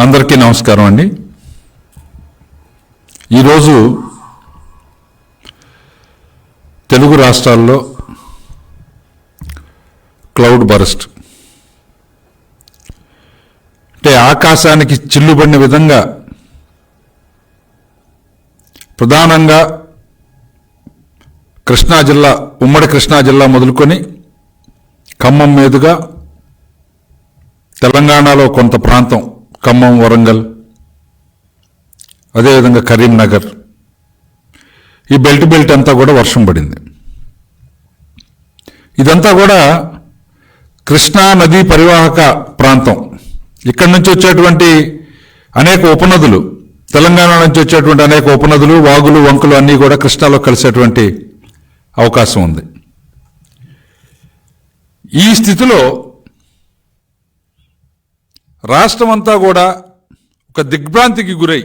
అందరికీ నమస్కారం అండి. ఈరోజు తెలుగు రాష్ట్రాల్లో క్లౌడ్ బరస్ట్. అంటే ఆకాశానికి చిల్లుబడిన విధంగా ప్రధానంగా కృష్ణా జిల్లా ఉమ్మడి కృష్ణా జిల్లా మొదలుకొని ఖమ్మం మీదుగా తెలంగాణలో కొంత ప్రాంతం ఖమ్మం వరంగల్ అదేవిధంగా కరీంనగర్. ఈ బెల్ట్ బెల్ట్ అంతా కూడా వర్షం పడింది. ఇదంతా కూడా కృష్ణా నదీ పరివాహక ప్రాంతం. ఇక్కడి నుంచి వచ్చేటువంటి అనేక ఉపనదులు తెలంగాణ నుంచి వచ్చేటువంటి అనేక ఉపనదులు వాగులు వంకలు అన్నీ కూడా కృష్ణాలో కలిసేటువంటి అవకాశం ఉంది. ఈ స్థితిలో రాష్ట్రం అంతా కూడా ఒక దిగ్భ్రాంతికి గురై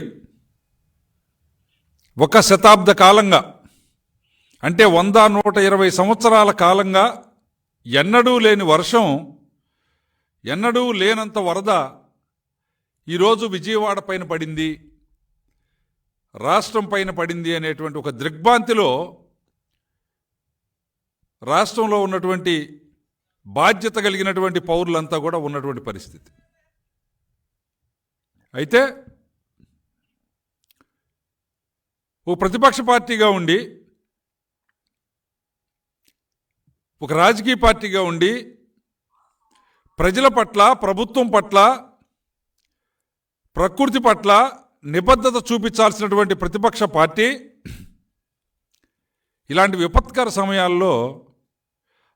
ఒక శతాబ్ద కాలంగా అంటే వంద నూట ఇరవై సంవత్సరాల కాలంగా ఎన్నడూ లేని వర్షం ఎన్నడూ లేనంత వరద ఈరోజు విజయవాడ పైన పడింది రాష్ట్రం పైన పడింది అనేటువంటి ఒక దిగ్భ్రాంతిలో రాష్ట్రంలో ఉన్నటువంటి బాధ్యత కలిగినటువంటి పౌరులంతా కూడా ఉన్నటువంటి పరిస్థితి. అయితే ఓ ప్రతిపక్ష పార్టీగా ఉండి ఒక రాజకీయ పార్టీగా ఉండి ప్రజల పట్ల ప్రభుత్వం పట్ల ప్రకృతి పట్ల నిబద్ధత చూపించాల్సినటువంటి ప్రతిపక్ష పార్టీ ఇలాంటి విపత్కర సమయాల్లో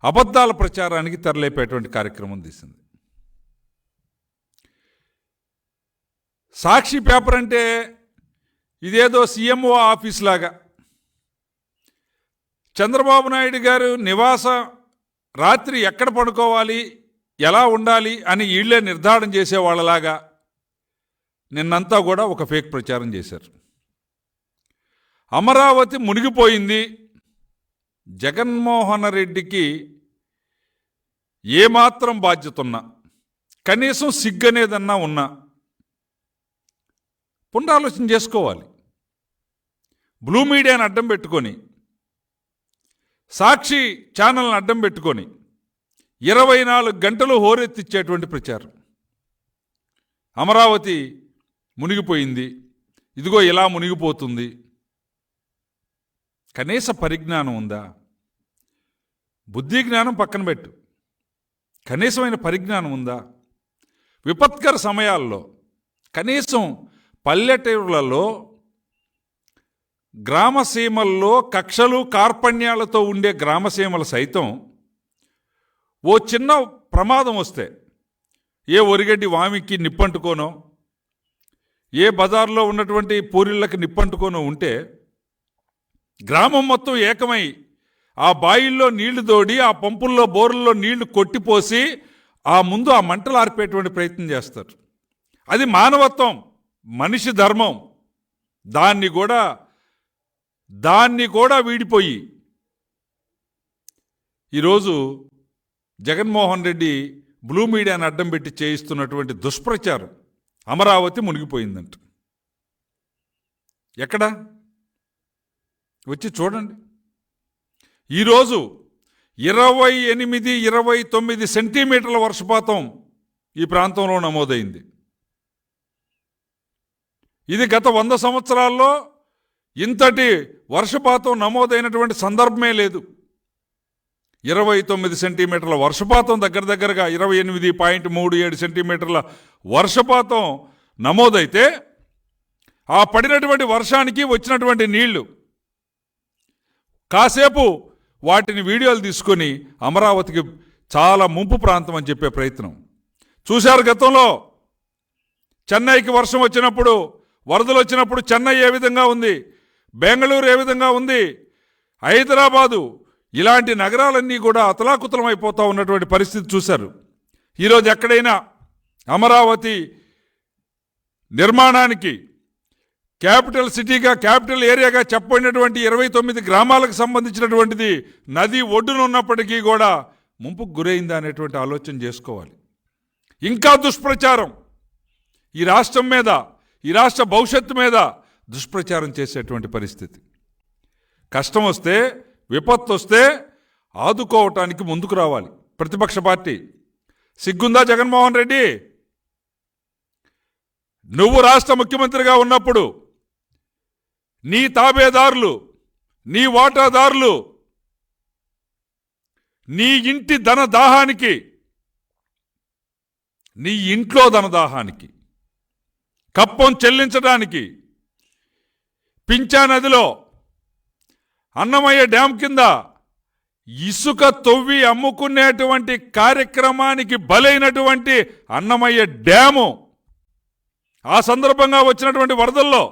అబద్ధాల ప్రచారానికి తెరలేపేటువంటి కార్యక్రమం తీసింది. సాక్షి పేపర్ అంటే ఇదేదో సీఎంఓ ఆఫీస్ లాగా. చంద్రబాబు నాయుడు గారు నివాసం రాత్రి ఎక్కడ పడుకోవాలి ఎలా ఉండాలి అని వీళ్ళే నిర్ధారణ చేసేవాళ్ళలాగా నిన్నంతా కూడా ఒక ఫేక్ ప్రచారం చేశారు. అమరావతి మునిగిపోయింది. జగన్మోహన్ రెడ్డికి ఏమాత్రం బాధ్యత ఉన్నా కనీసం సిగ్గనేదన్నా ఉన్నా పునరాలోచన చేసుకోవాలి. బ్లూ మీడియాని అడ్డం పెట్టుకొని సాక్షి ఛానల్ని అడ్డం పెట్టుకొని ఇరవై నాలుగు గంటలు హోరెత్తిచ్చేటువంటి ప్రచారం. అమరావతి మునిగిపోయింది. ఇదిగో ఇలా మునిగిపోతుంది. కనీస పరిజ్ఞానం ఉందా? బుద్ధి జ్ఞానం పక్కన పెట్టు. కనీసమైన పరిజ్ఞానం ఉందా? విపత్కర సమయాల్లో కనీసం పల్లెటూరులలో గ్రామసీమల్లో కక్షలు కార్పణ్యాలతో ఉండే గ్రామసీమలు సైతం ఓ చిన్న ప్రమాదం వస్తే ఏ ఒరిగడ్డి వామికి నిప్పంటుకోనో ఏ బజార్లో ఉన్నటువంటి పూరిళ్ళకి నిప్పంటుకోనో ఉంటే గ్రామం మొత్తం ఏకమై ఆ బాయిల్లో నీళ్ళు తోడి ఆ పంపుల్లో బోరుల్లో నీళ్ళు కొట్టిపోసి ఆ ముందు ఆ మంటలు ఆర్పేటువంటి ప్రయత్నం చేస్తారు. అది మానవత్వం. మనిషి ధర్మం. దాన్ని కూడా దాన్ని కూడా వీడిపోయి. ఈరోజు జగన్మోహన్ రెడ్డి బ్లూ మీడియాని అడ్డం పెట్టి చేయిస్తున్నటువంటి దుష్ప్రచారం అమరావతి మునిగిపోయిందంట. ఎక్కడ? వచ్చి చూడండి. ఈరోజు ఇరవై ఎనిమిది ఇరవై తొమ్మిది సెంటీమీటర్ల వర్షపాతం ఈ ప్రాంతంలో నమోదైంది. ఇది గత వంద సంవత్సరాల్లో ఇంతటి వర్షపాతం నమోదైనటువంటి సందర్భమే లేదు. ఇరవై తొమ్మిది సెంటీమీటర్ల వర్షపాతం దగ్గర దగ్గరగా ఇరవై ఎనిమిది పాయింట్ మూడు ఏడు సెంటీమీటర్ల వర్షపాతం నమోదైతే ఆ పడినటువంటి వర్షానికి వచ్చినటువంటి నీళ్ళు కాసేపు వాటిని వీడియోలు తీసుకొని అమరావతికి చాలా ముంపు ప్రాంతం అని చెప్పే ప్రయత్నం. చూశారు గతంలో? చెన్నైకి వర్షం వచ్చినప్పుడు వరదలు వచ్చినప్పుడు చెన్నై ఏ విధంగా ఉంది? బెంగళూరు ఏ విధంగా ఉంది? హైదరాబాదు ఇలాంటి నగరాలన్నీ కూడా అతలాకుతలం అయిపోతూ ఉన్నటువంటి పరిస్థితి చూశారు. ఈరోజు ఎక్కడైనా అమరావతి నిర్మాణానికి క్యాపిటల్ సిటీగా క్యాపిటల్ ఏరియాగా చెప్పబడినటువంటి ఇరవై తొమ్మిది గ్రామాలకు సంబంధించినటువంటిది నది ఒడ్డున ఉన్నప్పటికీ కూడా ముంపుకు గురైందా అనేటువంటి ఆలోచన చేసుకోవాలి. ఇంకా దుష్ప్రచారం ఈ రాష్ట్రం మీద ఈ రాష్ట్ర భవిష్యత్తు మీద దుష్ప్రచారం చేసేటువంటి పరిస్థితి. కష్టం వస్తే విపత్తు వస్తే ఆదుకోవటానికి ముందుకు రావాలి. ప్రతిపక్ష పార్టీ. సిగ్గుందా జగన్మోహన్ రెడ్డి? నువ్వు రాష్ట్ర ముఖ్యమంత్రిగా ఉన్నప్పుడు నీ తాబేదారులు నీ వాటాదారులు నీ ఇంటి ధన దాహానికి నీ ఇంట్లో ధన దాహానికి కప్పం చెల్లించడానికి పించా నదిలో అన్నమయ్య డ్యాం కింద ఇసుక తొవ్వి అమ్ముకునేటువంటి కార్యక్రమానికి బలైనటువంటి అన్నమయ్య డ్యాము ఆ సందర్భంగా వచ్చినటువంటి వరదల్లో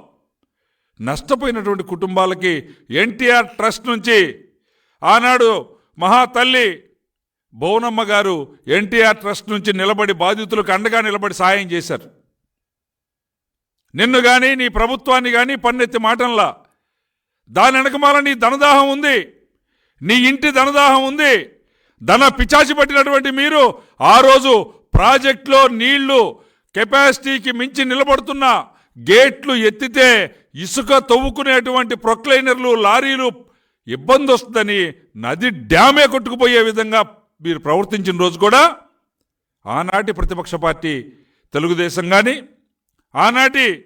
నష్టపోయినటువంటి కుటుంబాలకి ఎన్టీఆర్ ట్రస్ట్ నుంచి ఆనాడు మహాతల్లి భువనమ్మ గారు ఎన్టీఆర్ ట్రస్ట్ నుంచి నిలబడి బాధితులకు అండగా నిలబడి సాయం చేశారు. నిన్ను కానీ నీ ప్రభుత్వాన్ని కానీ పన్నెత్తి మాటంలా దాని వెనకమాల నీ ధనదాహం ఉంది. నీ ఇంటి ధనదాహం ఉంది. ధన పిచాచి పట్టినటువంటి మీరు ఆ రోజు ప్రాజెక్టులో నీళ్ళు కెపాసిటీకి మించి నిలబడుతున్న గేట్లు ఎత్తితే ఇసుక తవ్వుకునేటువంటి ప్రొక్లైనర్లు లారీలు ఇబ్బంది వస్తుందని నది డ్యామే కొట్టుకుపోయే విధంగా మీరు ప్రవర్తించిన రోజు కూడా ఆనాటి ప్రతిపక్ష పార్టీ తెలుగుదేశం కానీ ఆనాటి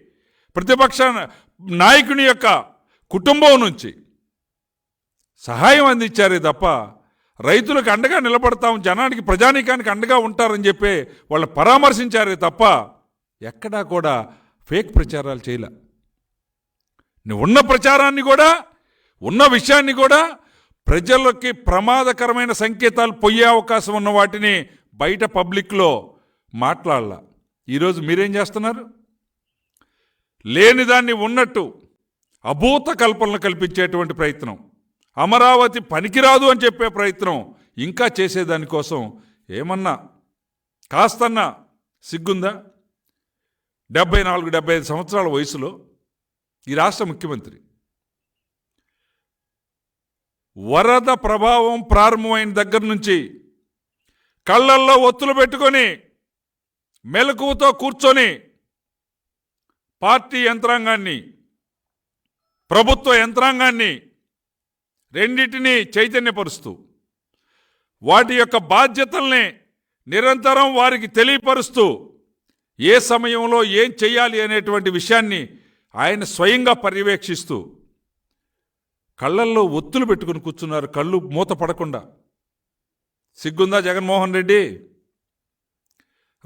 ప్రతిపక్ష నాయకుని యొక్క కుటుంబం నుంచి సహాయం అందించారే తప్ప రైతులకు అండగా నిలబడతాం జనానికి ప్రజానీకానికి అండగా ఉంటారని చెప్పి వాళ్ళు పరామర్శించారే తప్ప ఎక్కడా కూడా ఫేక్ ప్రచారాలు చేయలే. నువ్వు ఉన్న ప్రచారాన్ని కూడా ఉన్న విషయాన్ని కూడా ప్రజలకి ప్రమాదకరమైన సంకేతాలు పోయే అవకాశం ఉన్న వాటిని బయట పబ్లిక్లో మాట్లాడాల. ఈరోజు మీరేం చేస్తున్నారు? లేని దాన్ని ఉన్నట్టు అభూత కల్పనలు కల్పించేటువంటి ప్రయత్నం. అమరావతి పనికిరాదు అని చెప్పే ప్రయత్నం ఇంకా చేసేదానికోసం ఏమన్నా కాస్తన్నా సిగ్గుందా? డెబ్బై నాలుగు డెబ్బై ఐదు సంవత్సరాల వయసులో ఈ రాష్ట్ర ముఖ్యమంత్రి వరద ప్రభావం ప్రారంభమైన దగ్గర నుంచి కళ్ళల్లో ఒత్తులు పెట్టుకొని మెలకువతో కూర్చొని పార్టీ యంత్రాంగాన్ని ప్రభుత్వ యంత్రాంగాన్ని రెండింటినీ చైతన్యపరుస్తూ వాటి యొక్క బాధ్యతల్ని నిరంతరం వారికి తెలియపరుస్తూ ఏ సమయంలో ఏం చేయాలి అనేటువంటి విషయాన్ని ఆయన స్వయంగా పర్యవేక్షిస్తూ కళ్ళల్లో ఒత్తులు పెట్టుకుని కూర్చున్నారు. కళ్ళు మూత పడకుండా. సిగ్గుందా జగన్మోహన్ రెడ్డి?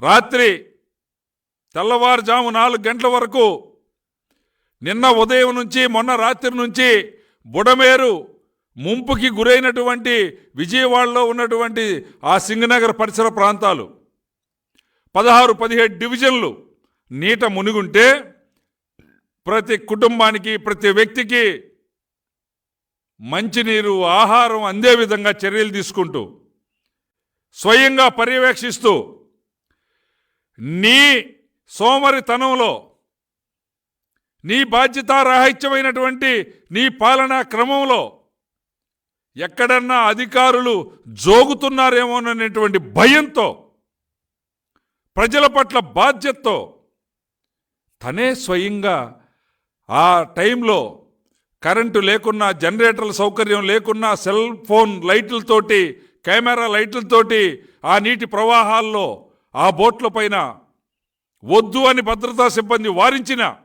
రాత్రి తెల్లవారుజాము నాలుగు గంటల వరకు నిన్న ఉదయం నుంచి మొన్న రాత్రి నుంచి బుడమేరు ముంపుకి గురైనటువంటి విజయవాడలో ఉన్నటువంటి ఆ సింగనగర్ పరిసర ప్రాంతాలు పదహారు పదిహేడు డివిజన్లు నీట మునిగుంటే ప్రతి కుటుంబానికి ప్రతి వ్యక్తికి మంచినీరు ఆహారం అందే విధంగా చర్యలు తీసుకుంటూ స్వయంగా పర్యవేక్షిస్తూ నీ సోమరితనంలో నీ బాధ్యతారాహిత్యమైనటువంటి నీ పాలనా క్రమంలో ఎక్కడన్నా అధికారులు జోగుతున్నారేమోననేటువంటి భయంతో ప్రజల పట్ల బాధ్యతతో తనే స్వయంగా ఆ టైంలో కరెంటు లేకున్నా జనరేటర్ల సౌకర్యం లేకున్నా సెల్ ఫోన్ లైట్లతోటి కెమెరా లైట్లతోటి ఆ నీటి ప్రవాహాల్లో ఆ బోట్ల పైన వద్దు అని భద్రతా సిబ్బంది వారించిన.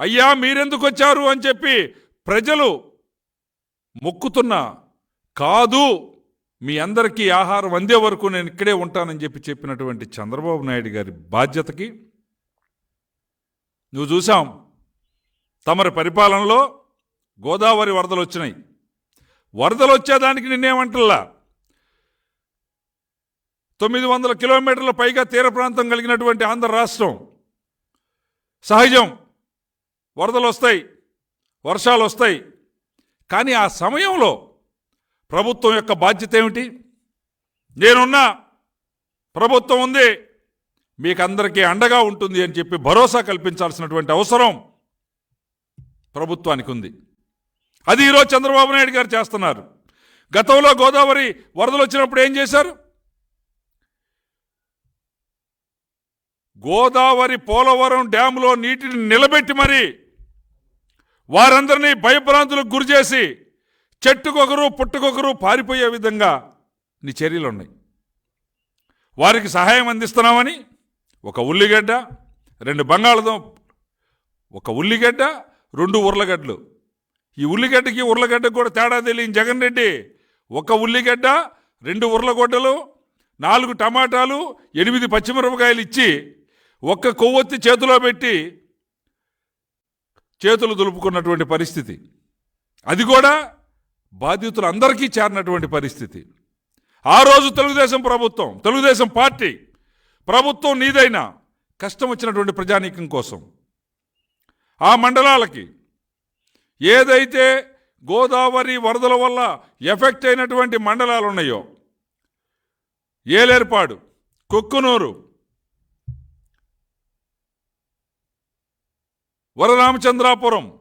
అయ్యా మీరెందుకు వచ్చారు అని చెప్పి ప్రజలు మొక్కుతున్నా. కాదు మీ అందరికీ ఆహారం అందే వరకు నేను ఇక్కడే ఉంటానని చెప్పి చెప్పినటువంటి చంద్రబాబు నాయుడు గారి బాధ్యతకి నువ్వు చూసాం తమరి పరిపాలనలో గోదావరి వరదలు వచ్చినాయి. వరదలు వచ్చేదానికి నిన్నేమంటల్లా? తొమ్మిది వందల కిలోమీటర్ల పైగా తీర ప్రాంతం కలిగినటువంటి ఆంధ్ర రాష్ట్రం. సహజం. వరదలు వస్తాయి వర్షాలు వస్తాయి. కానీ ఆ సమయంలో ప్రభుత్వం యొక్క బాధ్యత ఏమిటి? నేనున్నా ప్రభుత్వం ఉంది మీకు అందరికీ అండగా ఉంటుంది అని చెప్పి భరోసా కల్పించాల్సినటువంటి అవసరం ప్రభుత్వానికి ఉంది. అది ఈరోజు చంద్రబాబు నాయుడు గారు చేస్తున్నారు. గతంలో గోదావరి వరదలు వచ్చినప్పుడు ఏం చేశారు? గోదావరి పోలవరం డ్యాంలో నీటిని నిలబెట్టి మరి వారందరినీ భయభ్రాంతులకు గురి చేసి చెట్టుకొకరు పుట్టుకొకరు పారిపోయే విధంగా నీ చర్యలు ఉన్నాయి. వారికి సహాయం అందిస్తున్నామని ఒక ఉల్లిగడ్డ రెండు బంగాళదుంప ఒక ఉల్లిగడ్డ రెండు ఉర్లగడ్డలు. ఈ ఉల్లిగడ్డకి ఉర్లగడ్డకు కూడా తేడా తెలియని జగన్ రెడ్డి ఒక ఉల్లిగడ్డ రెండు ఉర్లగొడ్డలు నాలుగు టమాటాలు ఎనిమిది పచ్చిమిరపకాయలు ఇచ్చి ఒక్క కొవ్వొత్తి చేతిలో పెట్టి చేతులు దులుపుకున్నటువంటి పరిస్థితి. అది కూడా బాధితులందరికీ చేరినటువంటి పరిస్థితి. ఆ రోజు తెలుగుదేశం ప్రభుత్వం తెలుగుదేశం పార్టీ ప్రభుత్వం నీదైనా కష్టం వచ్చినటువంటి ప్రజానీకం కోసం ఆ మండలాలకి ఏదైతే గోదావరి వరదల వల్ల ఎఫెక్ట్ అయినటువంటి మండలాలు ఉన్నాయో ఏలేర్పాడు కొక్కునూరు వరరామచంద్రాపురం.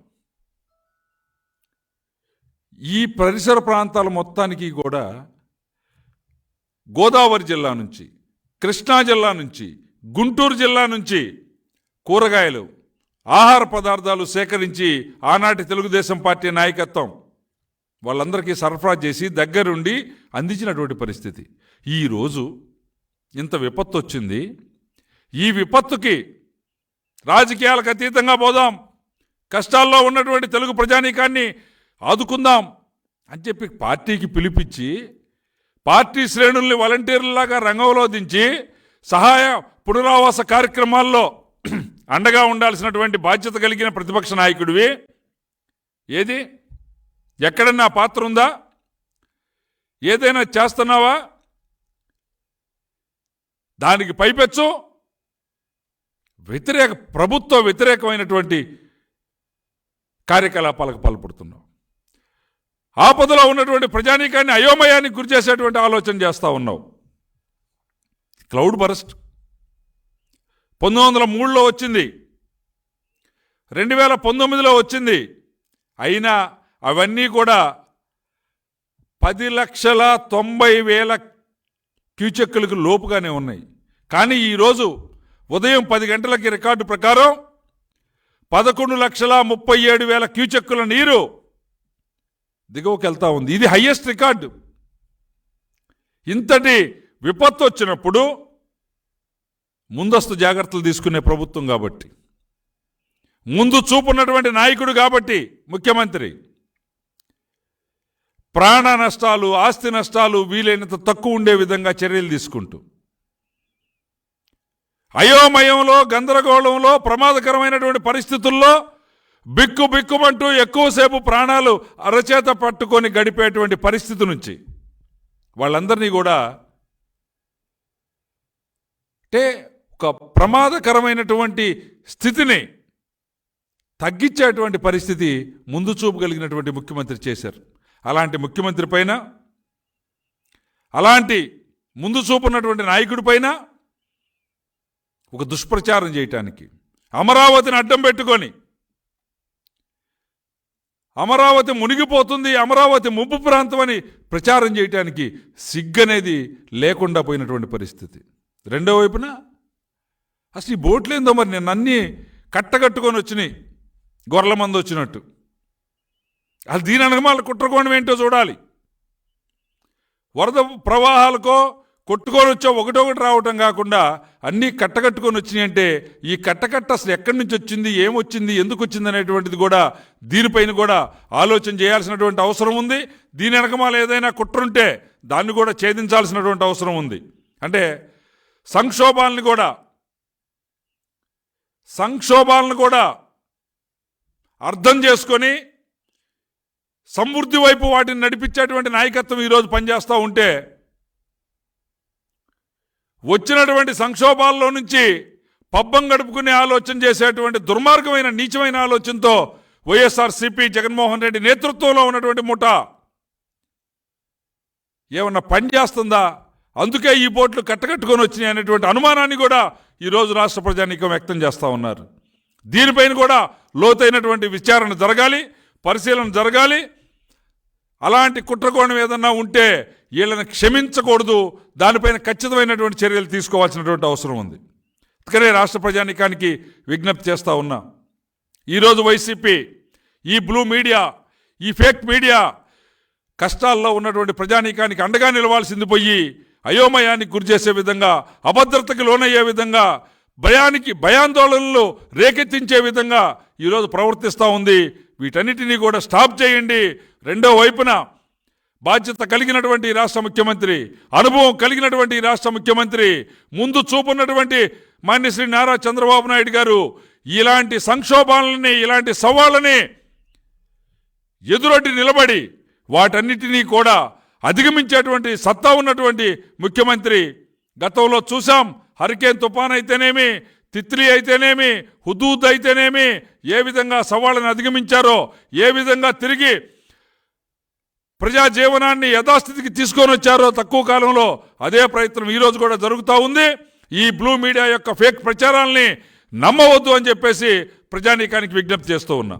ఈ పరిసర ప్రాంతాల మొత్తానికి కూడా గోదావరి జిల్లా నుంచి కృష్ణా జిల్లా నుంచి గుంటూరు జిల్లా నుంచి కూరగాయలు ఆహార పదార్థాలు సేకరించి ఆనాటి తెలుగుదేశం పార్టీ నాయకత్వం వాళ్ళందరికీ సరఫరా చేసి దగ్గరుండి అందించినటువంటి పరిస్థితి. ఈరోజు ఇంత విపత్తు వచ్చింది. ఈ విపత్తుకి రాజకీయాలకు అతీతంగా పోదాం. కష్టాల్లో ఉన్నటువంటి తెలుగు ప్రజానీకాన్ని ఆదుకుందాం అని చెప్పి పార్టీకి పిలిపించి పార్టీ శ్రేణుల్ని వాలంటీర్లలాగా రంగంలో దించి సహాయ పునరావాస కార్యక్రమాల్లో అండగా ఉండాల్సినటువంటి బాధ్యత కలిగిన ప్రతిపక్ష నాయకుడివి. ఏది? ఎక్కడన్నా పాత్ర ఉందా? ఏదైనా చేస్తున్నావా? దానికి పైపెచ్చు. వ్యతిరేక ప్రభుత్వ వ్యతిరేకమైనటువంటి కార్యకలాపాలకు పాల్పడుతున్నాం. ఆపదలో ఉన్నటువంటి ప్రజానీకాన్ని అయోమయానికి గురి చేసేటువంటి ఆలోచన చేస్తూ ఉన్నావు క్లౌడ్ బరస్ట్. పంతొమ్మిది వందల మూడులో వచ్చింది. రెండు వేల పంతొమ్మిదిలో వచ్చింది. అయినా అవన్నీ కూడా పది లక్షల తొంభై వేల క్యూచెక్కులకు లోపుగానే ఉన్నాయి. కానీ ఈరోజు ఉదయం పది గంటలకి రికార్డు ప్రకారం పదకొండు లక్షల ముప్పై ఏడు వేల క్యూచెక్కుల నీరు దిగువకి వెళ్తా ఉంది. ఇది హయ్యెస్ట్ రికార్డు. ఇంతటి విపత్తు వచ్చినప్పుడు ముందస్తు జాగ్రత్తలు తీసుకునే ప్రభుత్వం కాబట్టి ముందు చూపున్నటువంటి నాయకుడు కాబట్టి ముఖ్యమంత్రి ప్రాణ నష్టాలు ఆస్తి నష్టాలు వీలైనంత తక్కువ ఉండే విధంగా చర్యలు తీసుకుంటూ అయోమయంలో గందరగోళంలో ప్రమాదకరమైనటువంటి పరిస్థితుల్లో బిక్కు బిక్కుమంటూ ఎక్కువసేపు ప్రాణాలు అరచేత పట్టుకొని గడిపేటువంటి పరిస్థితి నుంచి వాళ్ళందరినీ కూడా అంటే ఒక ప్రమాదకరమైనటువంటి స్థితిని తగ్గించేటువంటి పరిస్థితి ముందు చూపగలిగినటువంటి ముఖ్యమంత్రి చేశారు. అలాంటి ముఖ్యమంత్రి పైన అలాంటి ముందు చూపున్నటువంటి నాయకుడి పైన ఒక దుష్ప్రచారం చేయటానికి. అమరావతిని అడ్డం పెట్టుకొని. అమరావతి మునిగిపోతుంది అమరావతి ముంపు ప్రాంతం అని ప్రచారం చేయటానికి సిగ్గనేది లేకుండా పోయినటువంటి పరిస్థితి. రెండో వైపున అసలు ఈ బోట్లు ఏందో మరి నేను అన్నీ కట్టగట్టుకొని వచ్చినాయి గొర్రెల మంది వచ్చినట్టు. అది దీని అనగమాల కుట్రకోణం ఏంటో చూడాలి. వరద ప్రవాహాలకో కొట్టుకొని ఒకటి ఒకటొకటి రావటం కాకుండా అన్నీ కట్టకట్టుకొని వచ్చినాయి అంటే ఈ కట్టకట్ట అసలు ఎక్కడి నుంచి వచ్చింది ఏమొచ్చింది ఎందుకు వచ్చింది అనేటువంటిది కూడా దీనిపైన కూడా ఆలోచన చేయాల్సినటువంటి అవసరం ఉంది. దీని వెనకమాల ఏదైనా కుట్రుంటే దాన్ని కూడా ఛేదించాల్సినటువంటి అవసరం ఉంది. అంటే సంక్షోభాలను కూడా సంక్షోభాలను కూడా అర్థం చేసుకొని సమృద్ధి వైపు వాటిని నడిపించేటువంటి నాయకత్వం ఈరోజు పనిచేస్తూ ఉంటే వచ్చినటువంటి సంక్షోభాల్లో నుంచి పబ్బం గడుపుకునే ఆలోచన చేసేటువంటి దుర్మార్గమైన నీచమైన ఆలోచనతో వైఎస్ఆర్ సిపి జగన్మోహన్ రెడ్డి నేతృత్వంలో ఉన్నటువంటి ముఠ ఏమన్నా పని చేస్తుందా? అందుకే ఈ బోట్లు కట్టకట్టుకొని వచ్చినాయి అనేటువంటి అనుమానాన్ని కూడా ఈరోజు రాష్ట్ర ప్రజానీకం వ్యక్తం చేస్తూ ఉన్నారు. దీనిపైన కూడా లోతైనటువంటి విచారణ జరగాలి పరిశీలన జరగాలి. అలాంటి కుట్రకోణం ఏదన్నా ఉంటే వీళ్ళని క్షమించకూడదు. దానిపైన ఖచ్చితమైనటువంటి చర్యలు తీసుకోవాల్సినటువంటి అవసరం ఉంది. అందుకనే రాష్ట్ర ప్రజానికానికి విజ్ఞప్తి చేస్తూ ఉన్నా. ఈరోజు వైసీపీ ఈ బ్లూ మీడియా ఈ ఫేక్ మీడియా కష్టాల్లో ఉన్నటువంటి ప్రజానీకానికి అండగా నిలవాల్సింది పోయి అయోమయానికి గురి చేసే విధంగా అభద్రతకి లోనయ్యే విధంగా భయానికి భయాందోళనలు రేకెత్తించే విధంగా ఈరోజు ప్రవర్తిస్తూ ఉంది. వీటన్నిటినీ కూడా స్టాప్ చేయండి. రెండో వైపున బాధ్యత కలిగినటువంటి రాష్ట్ర ముఖ్యమంత్రి అనుభవం కలిగినటువంటి రాష్ట్ర ముఖ్యమంత్రి ముందు చూపున్నటువంటి మాన్యశ్రీ నారా చంద్రబాబు నాయుడు గారు ఇలాంటి సంక్షోభాలని ఇలాంటి సవాళ్ళని ఎదురొడ్డి నిలబడి వాటన్నిటినీ కూడా అధిగమించేటువంటి సత్తా ఉన్నటువంటి ముఖ్యమంత్రి. గతంలో చూసాం హరికేన్ తుఫాన్ అయితేనేమి తిత్లీ అయితేనేమి హుదూద్ అయితేనేమి ఏ విధంగా సవాళ్ళను అధిగమించారో ఏ విధంగా తిరిగి ప్రజా జీవనాన్ని యథాస్థితికి తీసుకొని వచ్చారో తక్కువ కాలంలో అదే ప్రయత్నం ఈరోజు కూడా జరుగుతూ ఉంది. ఈ బ్లూ మీడియా యొక్క ఫేక్ ప్రచారాల్ని నమ్మవద్దు అని చెప్పేసి ప్రజానీకానికి విజ్ఞప్తి చేస్తూ ఉన్నా.